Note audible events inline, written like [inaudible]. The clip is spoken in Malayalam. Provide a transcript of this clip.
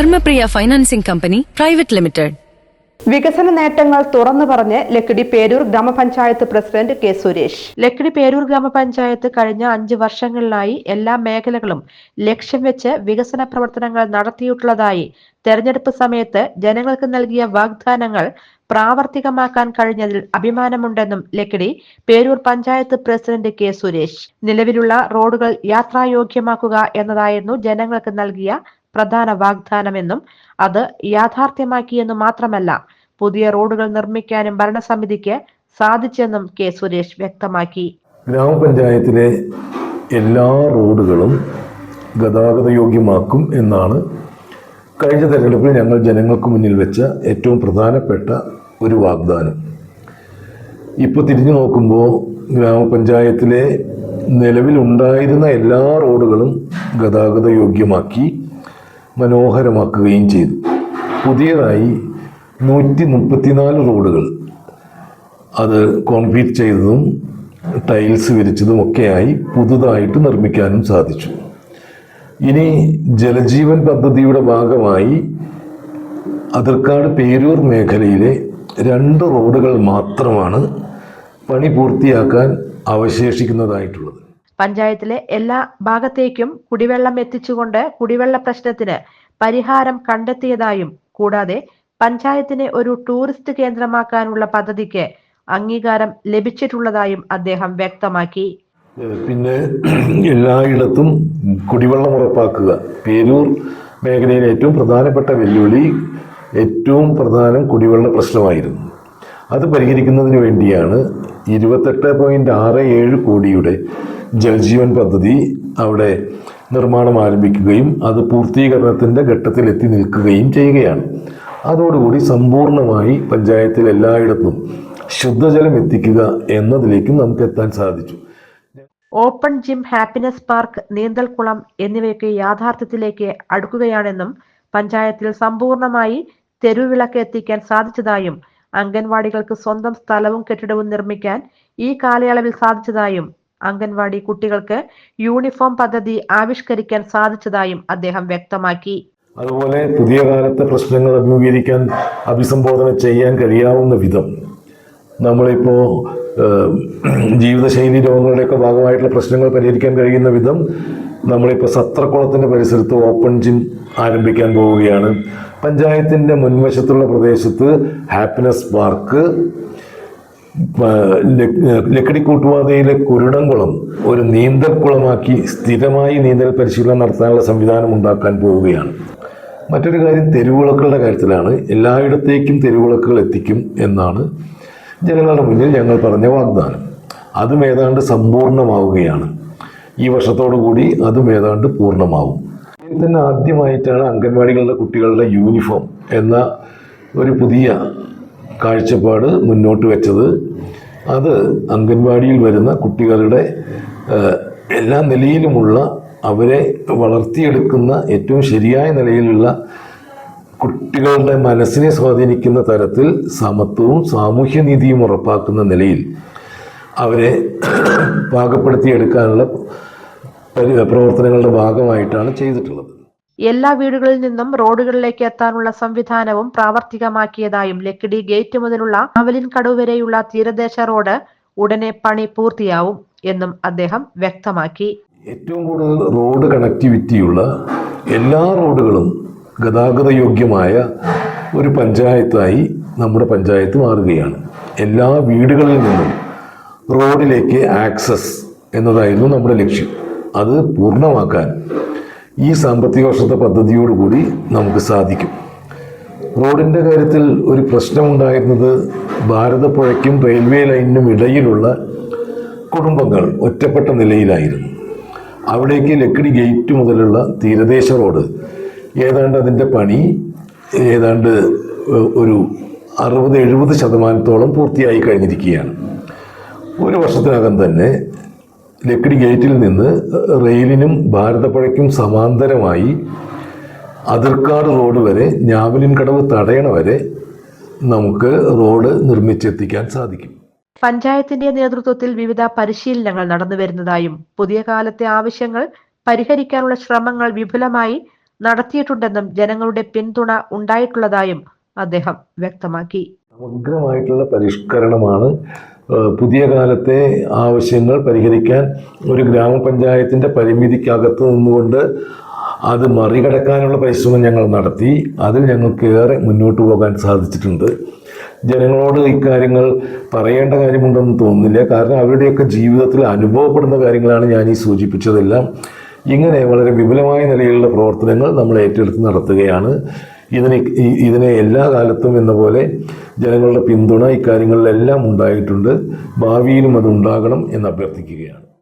Dharmapriya financing company private limited. വികസന നേട്ടങ്ങൾ തുറന്നു പറഞ്ഞ് ലക്കിടി പേരൂർ ഗ്രാമപഞ്ചായത്ത് പ്രസിഡന്റ് കെ സുരേഷ്. ലക്കിടി പേരൂർ ഗ്രാമപഞ്ചായത്ത് കഴിഞ്ഞ അഞ്ച് വർഷങ്ങളിലായി എല്ലാ മേഖലകളും ലക്ഷ്യം വെച്ച് വികസന പ്രവർത്തനങ്ങൾ നടത്തിയിട്ടുള്ളതായി തെരഞ്ഞെടുപ്പ് സമയത്ത് ജനങ്ങൾക്ക് നൽകിയ വാഗ്ദാനങ്ങൾ പ്രാവർത്തികമാക്കാൻ കഴിഞ്ഞതിൽ അഭിമാനമുണ്ടെന്നും ലക്കിടി പേരൂർ പഞ്ചായത്ത് പ്രസിഡന്റ് കെ സുരേഷ്. നിലവിലുള്ള റോഡുകൾ യാത്രായോഗ്യമാക്കുക എന്നതായിരുന്നു ജനങ്ങൾക്ക് നൽകിയ പ്രധാന വാഗ്ദാനമെന്നും അത് യാഥാർത്ഥ്യമാക്കിയെന്നും മാത്രമല്ല പുതിയ റോഡുകൾ നിർമ്മിക്കാനും ഭരണസമിതിക്ക് സാധിച്ചെന്നും കെ സുരേഷ് വ്യക്തമാക്കി. ഗ്രാമപഞ്ചായത്തിലെ എല്ലാ റോഡുകളും ഗതാഗതയോഗ്യമാക്കും എന്നാണ് കഴിഞ്ഞ തെരഞ്ഞെടുപ്പിൽ ഞങ്ങൾ ജനങ്ങൾക്ക് മുന്നിൽ വെച്ച ഏറ്റവും പ്രധാനപ്പെട്ട ഒരു വാഗ്ദാനം. ഇപ്പോൾ തിരിഞ്ഞു നോക്കുമ്പോൾ ഗ്രാമപഞ്ചായത്തിലെ നിലവിലുണ്ടായിരുന്ന എല്ലാ റോഡുകളും ഗതാഗതയോഗ്യമാക്കി മനോഹരമാക്കുകയും ചെയ്തു. പുതിയതായി നൂറ്റി മുപ്പത്തിനാല് റോഡുകൾ. അത് കോൺക്രീറ്റ് ചെയ്തതും ടൈൽസ് വിരിച്ചതും ഒക്കെയായി പുതുതായിട്ട് നിർമ്മിക്കാനും സാധിച്ചു. ഇനി ജലജീവൻ പദ്ധതിയുടെ ഭാഗമായി അതിർക്കാട് പേരൂർ മേഖലയിലെ രണ്ട് റോഡുകൾ മാത്രമാണ് പണി പൂർത്തിയാക്കാൻ അവശേഷിക്കുന്നതായിട്ടുള്ളത്. പഞ്ചായത്തിലെ എല്ലാ ഭാഗത്തേക്കും കുടിവെള്ളം എത്തിച്ചുകൊണ്ട് കുടിവെള്ള പ്രശ്നത്തിന് പരിഹാരം കണ്ടെത്തിയതായും കൂടാതെ പഞ്ചായത്തിനെ ഒരു ടൂറിസ്റ്റ് കേന്ദ്രമാക്കാനുള്ള പദ്ധതിക്ക് അംഗീകാരം ലഭിച്ചിട്ടുള്ളതായും അദ്ദേഹം വ്യക്തമാക്കി. പിന്നെ [clears throat] എല്ലായിടത്തും കുടിവെള്ളം ഉറപ്പാക്കുക. പേരൂർ മേഖലയിലെ ഏറ്റവും പ്രധാനപ്പെട്ട വെല്ലുവിളി ഏറ്റവും പ്രധാനം കുടിവെള്ള പ്രശ്നമായിരുന്നു. അത് പരിഹരിക്കുന്നതിന് വേണ്ടിയാണ് ഇരുപത്തെട്ട് പോയിന്റ് ആറ് ഏഴ് കോടിയുടെ ജൽജീവൻ പദ്ധതി അവിടെ നിർമ്മാണം ആരംഭിക്കുകയും അത് പൂർത്തീകരണത്തിന്റെ ഘട്ടത്തിലെത്തി നിൽക്കുകയും ചെയ്യുകയാണ്. അതോടുകൂടി സമ്പൂർണമായി പഞ്ചായത്തിൽ എല്ലായിടത്തും ശുദ്ധജലം എത്തിക്കുക എന്നതിലേക്കും നമുക്ക് എത്താൻ സാധിച്ചു. ഓപ്പൺ ജിം ഹാപ്പിനെസ് പാർക്ക് നീന്തൽക്കുളം എന്നിവയൊക്കെ യാഥാർത്ഥ്യത്തിലേക്ക് അടുക്കുകയാണെന്നും പഞ്ചായത്തിൽ സമ്പൂർണമായി തെരുവിളക്ക് എത്തിക്കാൻ സാധിച്ചതായും അംഗൻവാടികൾക്ക് സ്വന്തം സ്ഥലവും കെട്ടിടവും നിർമ്മിക്കാൻ ഈ കാലയളവിൽ സാധിച്ചതായും അംഗൻവാടി കുട്ടികൾക്ക് യൂണിഫോം പദ്ധതി ആവിഷ്കരിക്കാൻ സാധിച്ചതായും അദ്ദേഹം വ്യക്തമാക്കി. അതുപോലെ പുതിയ കാലത്തെ പ്രശ്നങ്ങൾ അഭിമുഖീകരിക്കാൻ അഭിസംബോധന ചെയ്യാൻ കഴിയാവുന്ന വിധം നമ്മളിപ്പോ ജീവിതശൈലി രോഗങ്ങളുടെയൊക്കെ ഭാഗമായിട്ടുള്ള പ്രശ്നങ്ങൾ പരിഹരിക്കാൻ കഴിയുന്ന വിധം നമ്മളിപ്പോ സത്രക്കുളത്തിന്റെ പരിസരത്ത് ഓപ്പൺ ജിം ആരംഭിക്കാൻ പോവുകയാണ്. പഞ്ചായത്തിന്റെ മുൻവശത്തുള്ള പ്രദേശത്ത് ഹാപ്പിനെസ് പാർക്ക് ലക്കടി കൂട്ടുപാതയിലെ കുരുടംകുളം ഒരു നീന്തൽക്കുളമാക്കി സ്ഥിരമായി നീന്തൽ പരിശീലനം നടത്താനുള്ള സംവിധാനം ഉണ്ടാക്കാൻ പോവുകയാണ്. മറ്റൊരു കാര്യം തെരുവിളക്കുകളുടെ കാര്യത്തിലാണ്. എല്ലായിടത്തേക്കും തെരുവിളക്കുകൾ എത്തിക്കും എന്നാണ് ജനങ്ങളുടെ മുന്നിൽ ഞങ്ങൾ പറഞ്ഞ വാഗ്ദാനം. അതും ഏതാണ്ട് സമ്പൂർണമാവുകയാണ്. ഈ വർഷത്തോടു കൂടി അതും ഏതാണ്ട് പൂർണമാവും. ഇതിൽ തന്നെ ആദ്യമായിട്ടാണ് അംഗൻവാടികളുടെ കുട്ടികളുടെ യൂണിഫോം എന്ന ഒരു പുതിയ കാഴ്ചപ്പാട് മുന്നോട്ട് വെച്ചത്. അത് അംഗൻവാടിയിൽ വരുന്ന കുട്ടികളുടെ എല്ലാ നിലയിലുമുള്ള അവരെ വളർത്തിയെടുക്കുന്ന ഏറ്റവും ശരിയായ നിലയിലുള്ള കുട്ടികളുടെ മനസ്സിനെ സ്വാധീനിക്കുന്ന തരത്തിൽ സമത്വവും സാമൂഹ്യനീതിയും ഉറപ്പാക്കുന്ന നിലയിൽ അവരെ പാകപ്പെടുത്തിയെടുക്കാനുള്ള പ്രവർത്തനങ്ങളുടെ ഭാഗമായിട്ടാണ് ചെയ്തിട്ടുള്ളത്. എല്ലാ വീടുകളിൽ നിന്നും റോഡുകളിലേക്ക് എത്താനുള്ള സംവിധാനവും പ്രാവർത്തികമാക്കിയതായും ലക്കിടി ഗേറ്റ് മുതലുള്ള അവലിൻ കടവ് വരെയുള്ള തീരദേശ റോഡ് ഉടനെ പണി പൂർത്തിയാവും എന്നും അദ്ദേഹം വ്യക്തമാക്കി. ഏറ്റവും കൂടുതൽ റോഡ് കണക്ടിവിറ്റിയുള്ള എല്ലാ റോഡുകളും ഗതാഗത യോഗ്യമായ ഒരു പഞ്ചായത്തായി നമ്മുടെ പഞ്ചായത്ത് മാറുകയാണ്. എല്ലാ വീടുകളിൽ നിന്നും റോഡിലേക്ക് ആക്സസ് എന്നതായിരുന്നു നമ്മുടെ ലക്ഷ്യം. അത് പൂർണമാക്കാൻ ഈ സാമ്പത്തിക വർഷത്തെ പദ്ധതിയോടുകൂടി നമുക്ക് സാധിക്കും. റോഡിന്റെ കാര്യത്തിൽ ഒരു പ്രശ്നമുണ്ടായിരുന്നത് ഭാരതപ്പുഴയ്ക്കും റെയിൽവേ ലൈനിനും ഇടയിലുള്ള കുടുംബങ്ങൾ ഒറ്റപ്പെട്ട നിലയിലായിരുന്നു. അവിടേക്ക് ലക്കിടി ഗേറ്റ് മുതലുള്ള തീരദേശ റോഡ് ഏതാണ്ട് അതിന്റെ പണി ഏതാണ്ട് ഒരു അറുപത് എഴുപത് ശതമാനത്തോളം പൂർത്തിയായി കഴിഞ്ഞിരിക്കുകയാണ്. ഒരു വർഷത്തിനകം തന്നെ ലക്കിടി ഗേറ്റിൽ നിന്ന് റെയിലിനും ഭാരതപ്പുഴയ്ക്കും സമാന്തരമായി അതിർക്കാട് റോഡ് വരെ ഞാവലിൻ കടവ് തടയണ വരെ നമുക്ക് റോഡ് നിർമ്മിച്ചെത്തിക്കാൻ സാധിക്കും. പഞ്ചായത്തിന്റെ നേതൃത്വത്തിൽ വിവിധ പരിശീലനങ്ങൾ നടന്നു വരുന്നതായും പുതിയ കാലത്തെ ആവശ്യങ്ങൾ പരിഹരിക്കാനുള്ള ശ്രമങ്ങൾ വിപുലമായി നടത്തിയിട്ടുണ്ടെന്നും ജനങ്ങളുടെ പിന്തുണ ഉണ്ടായിട്ടുള്ളതായും അദ്ദേഹം വ്യക്തമാക്കി. സമഗ്രമായിട്ടുള്ള പരിഷ്കരണമാണ് പുതിയ കാലത്തെ ആവശ്യങ്ങൾ പരിഹരിക്കാൻ ഒരു ഗ്രാമപഞ്ചായത്തിന്റെ പരിമിതിക്കകത്ത് നിന്നുകൊണ്ട് അത് മറികടക്കാനുള്ള പരിശ്രമം ഞങ്ങൾ നടത്തി. അതിൽ ഞങ്ങൾക്ക് ഏറെ മുന്നോട്ട് പോകാൻ സാധിച്ചിട്ടുണ്ട്. ജനങ്ങളോട് ഇക്കാര്യങ്ങൾ പറയേണ്ട കാര്യമുണ്ടെന്ന് തോന്നുന്നില്ല. കാരണം അവരുടെയൊക്കെ ജീവിതത്തിൽ അനുഭവപ്പെടുന്ന കാര്യങ്ങളാണ് ഞാൻ ഈ സൂചിപ്പിച്ചതെല്ലാം. ഇങ്ങനെ വളരെ വിപുലമായ നിലയിലുള്ള പ്രവർത്തനങ്ങൾ നമ്മൾ ഏറ്റെടുത്ത് നടത്തുകയാണ്. ഇതിനെ ഇതിനെ എല്ലാ കാലത്തും എന്ന പോലെ ജനങ്ങളുടെ പിന്തുണ ഇക്കാര്യങ്ങളിലെല്ലാം ഉണ്ടായിട്ടുണ്ട്. ഭാവിയിലും അത് ഉണ്ടാകണം എന്ന് അഭ്യർത്ഥിക്കുകയാണ്.